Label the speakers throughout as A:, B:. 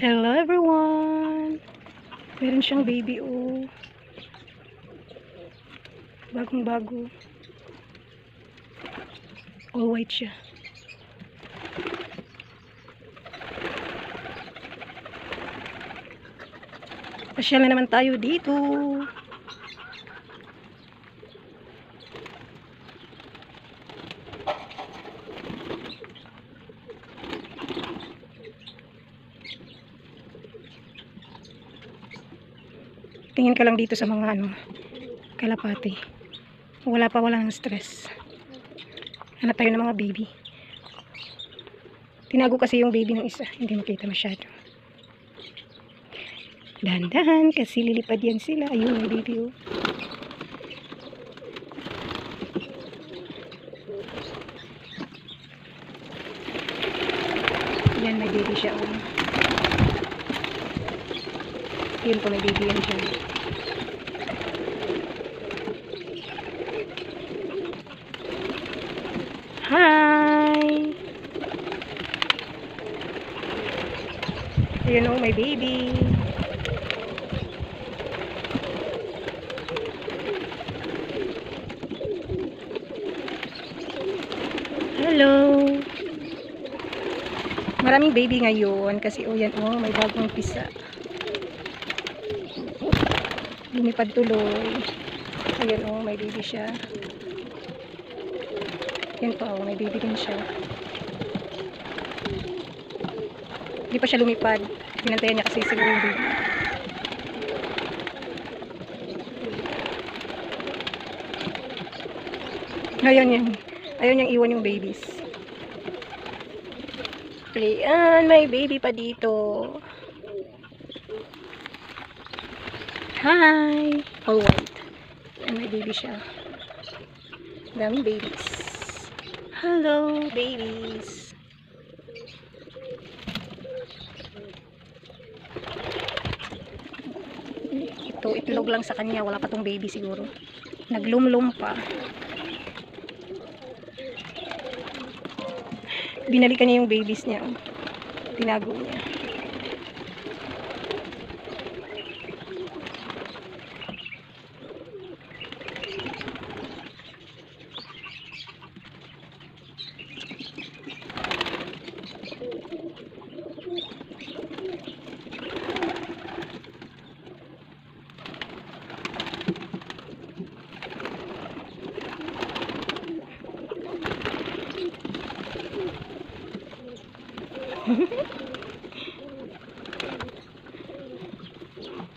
A: Hello everyone! Meron siyang baby oh. Bagong bago. All white siya. Pasyal na naman tayo dito. Tingin ka lang dito sa mga ano, kalapati. Wala pa wala ng stress. Hanap tayo ng mga baby. Tinago kasi yung baby ng isa. Hindi makita masyado. Dahan-dahan kasi lilipad yan sila. Ayun, yung baby oh. Yan, may baby siya oh. Yun po, may baby yan. Hi! Ayun oh, may baby. Hello! Maraming baby ngayon kasi oh yan oh, may bagong pisa. Lumipad tuloy. Ayan oh, may baby siya. Yan pa oh, may baby din siya. Hindi pa siya lumipad. Pinantayan niya kasi siguro yung baby. Ngayon yan. Ayaw niyang iwan yung babies. Ayan, may baby pa dito. Hi! All white. Ayan, may baby siya. Daming babies. Hello, babies. Ito, itlog lang sa kanya. Wala pa tong baby siguro. Naglumlum pa. binalikan niya yung babies niya. oh. Tinago niya.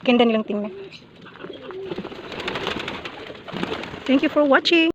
A: Ganda nilang tingnan. Thank you for watching.